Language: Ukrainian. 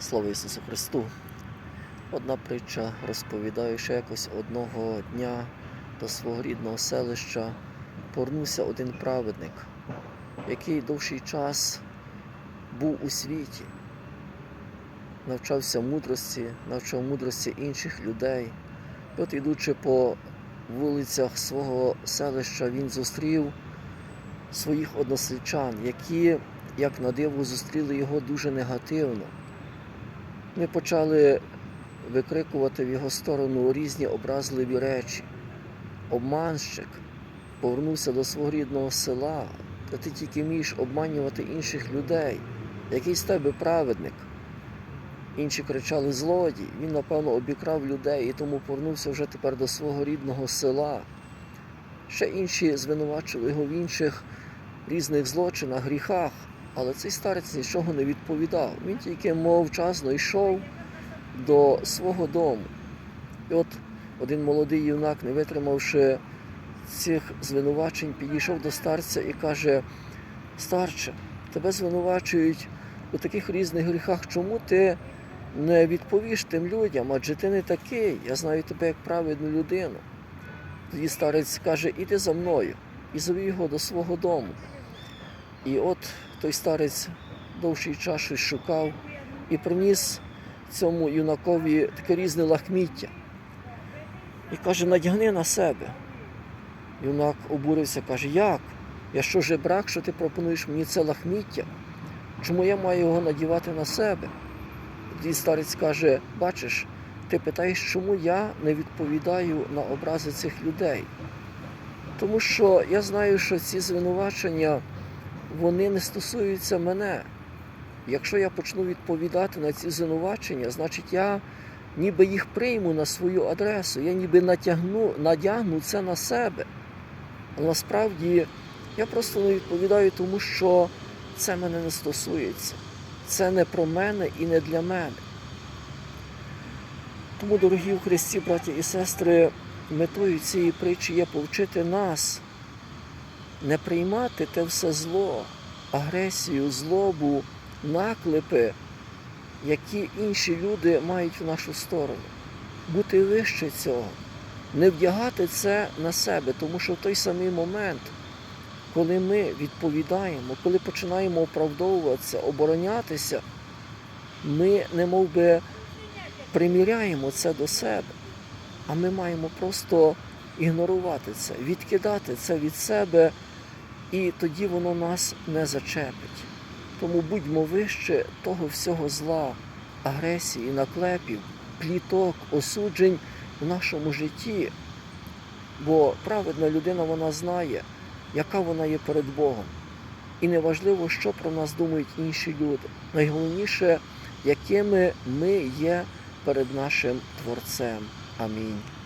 Слава Ісусу Христу! Одна притча розповідає, що якось одного дня до свого рідного селища повернувся один праведник, який довший час був у світі, навчався мудрості, навчав мудрості інших людей. І от, ідучи по вулицях свого селища, він зустрів своїх односельчан, які, як на диво, зустріли його дуже негативно. Ми почали викрикувати в його сторону різні образливі речі. Обманщик повернувся до свого рідного села, та ти тільки вмієш обманювати інших людей. Який з тебе праведник? Інші кричали злодій. Він, напевно, обікрав людей і тому повернувся вже тепер до свого рідного села. Ще інші звинувачили його в інших різних злочинах, гріхах. Але цей старець нічого не відповідав. Він тільки мовчазно йшов до свого дому. І от один молодий юнак, не витримавши цих звинувачень, підійшов до старця і каже: Старче, тебе звинувачують у таких різних гріхах. Чому ти не відповіш тим людям? Адже ти не такий. Я знаю тебе як праведну людину. Тоді старець каже, іди за мною і зові його до свого дому. І от той старець довший час щось шукав і приніс цьому юнакові таке різне лахміття. І каже, надягни на себе. Юнак обурився, каже, як? Я що жебрак, що ти пропонуєш мені це лахміття? Чому я маю його надівати на себе? Тоді старець каже, бачиш, ти питаєш, чому я не відповідаю на образи цих людей? Тому що я знаю, що ці звинувачення вони не стосуються мене. Якщо я почну відповідати на ці звинувачення, значить я ніби їх прийму на свою адресу, я ніби натягну, надягну це на себе. Але насправді я просто не відповідаю, тому що це мене не стосується. Це не про мене і не для мене. Тому, дорогі у Христі, браті і сестри, метою цієї притчі є повчити нас не приймати те все зло, агресію, злобу, наклепи, які інші люди мають в нашу сторону. Бути вище цього, не вдягати це на себе, тому що в той самий момент, коли ми відповідаємо, коли починаємо оправдовуватися, оборонятися, ми не би приміряємо це до себе, а ми маємо просто ігнорувати це, відкидати це від себе, і тоді воно нас не зачепить. Тому будьмо вище того всього зла, агресії, наклепів, пліток, осуджень в нашому житті. Бо праведна людина вона знає, яка вона є перед Богом. І неважливо, що про нас думають інші люди. Найголовніше, якими ми є перед нашим Творцем. Амінь.